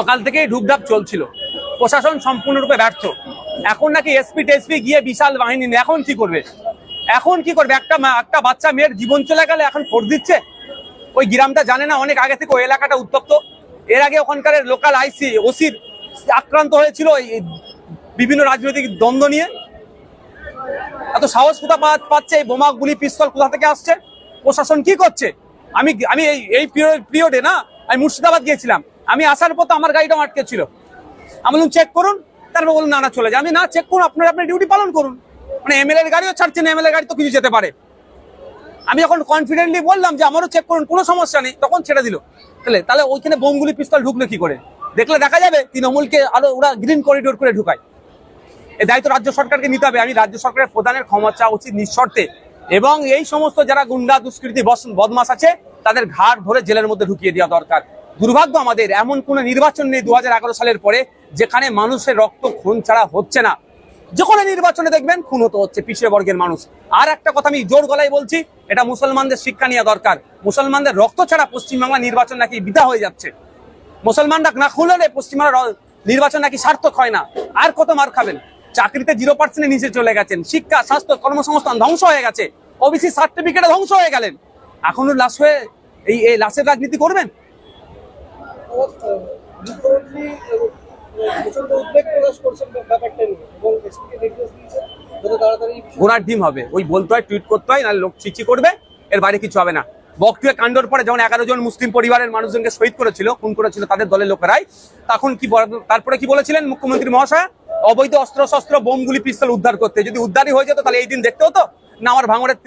সকাল থেকেই ঢুকঢাক চলছিল। প্রশাসন সম্পূর্ণরূপে ব্যর্থ। এখন নাকি এসপি টেসপি গিয়ে বিশাল বাহিনী এখন কি করবে? এখন কি করবে? একটা একটা বাচ্চা মেয়ের জীবন চলে গেলে এখন ভোট দিচ্ছে? ওই গ্রামটা জানে না, অনেক আগে থেকে ওই এলাকাটা উত্তপ্ত। এর আগে ওখানকার লোকাল আইসি ওসির আক্রান্ত হয়েছিল বিভিন্ন রাজনৈতিক দ্বন্দ্ব নিয়ে। এত সাহস কোথা পাচ্ছে? এই বোমা গুলি, পিস্তল কোথা থেকে আসছে? প্রশাসন কি করছে? আমি আমি এই পিরিয়ডে না, আমি মুর্শিদাবাদ গিয়েছিলাম। আমি আসার তো আমার গাড়িটাও আটকে ছিল। আমি বললাম, চেক করুন। তারপর বলুন না না, চলে যায় আমি না, চেক করুন, আপনারা, আপনার ডিউটি পালন করুন। মানে এমএলএ এর গাড়িও ছাড়ছে ছাড়ছেন এমএলএ গাড়ি তো কিছু যেতে পারে। আমি যখন কনফিডেন্টলি বললাম যে, আমারও চেক করুন, কোনো সমস্যা নেই, তখন ছেড়ে দিল। তাহলে তাহলে ওইখানে বোমগুলি পিস্তল ঢুকলো কি করে? দেখলে দেখা যাবে তৃণমূলকে আরও ওরা গ্রিন করিডোর করে ঢুকায়। এই দায়িত্ব রাজ্য সরকারকে নিতে হবে। আমি রাজ্য সরকারের প্রধানের ক্ষমা চাওয়া উচিত নিঃশর্তে। এবং এই সমস্ত যারা গুন্ডা, দুষ্কৃতি বদমাস আছে, তাদের ঘাড় ধরে জেলের মধ্যে ঢুকিয়ে দেওয়া দরকার। দুর্ভাগ্য আমাদের, এমন কোন নির্বাচন নেই দু হাজার এগারো সালের পরে যেখানে মানুষের রক্ত খুন ছাড়া হচ্ছে না। যে কোনো নির্বাচনে দেখবেন খুন হতে হচ্ছে, পিছিয়ে বর্গের মানুষ। আর একটা কথা আমি জোর গলায় বলছি, এটা মুসলমানদের শিক্ষা নেওয়া দরকার। মুসলমানদের রক্ত ছাড়া পশ্চিমবাংলা নির্বাচন নাকি বিধা হয়ে যাচ্ছে। মুসলমানরা না খুললে পশ্চিমবঙ্গের র- নির্বাচন নাকি সার্থক হয় না। আর কত মার খাবেন? চাকরিতে জিরো পার্সেন্টের নিচে চলে গেছেন। শিক্ষা, স্বাস্থ্য, কর্মসংস্থান ধ্বংস হয়ে গেছে। ওবিসি সার্টিফিকেটে ধ্বংস হয়ে গেলেন। এখনও লাশ হয়ে এই লাশের রাজনীতি করবেন? প্রচণ্ড উদ্বেগ প্রকাশ করছেন ব্যাপারটা নিয়ে এবং এসপিকে নির্দেশ কিছু হবে না। কাণ্ডর পরে যখন এগারো জন মুসলিম পরিবারের মানুষজনকে শহীদ করেছিল করেছিল তাদের দলের লোকেরাই, তখন কি তারপরে কি বলেছিলেন মুখ্যমন্ত্রী মহাশয়? অবৈধ অস্ত্র শস্ত্র বোমগুলি পিস্তল উদ্ধার করতে। যদি উদ্ধারই হয়ে যেত, তাহলে এই দিন দেখতে হতো? না, আমার ভাঙড়ের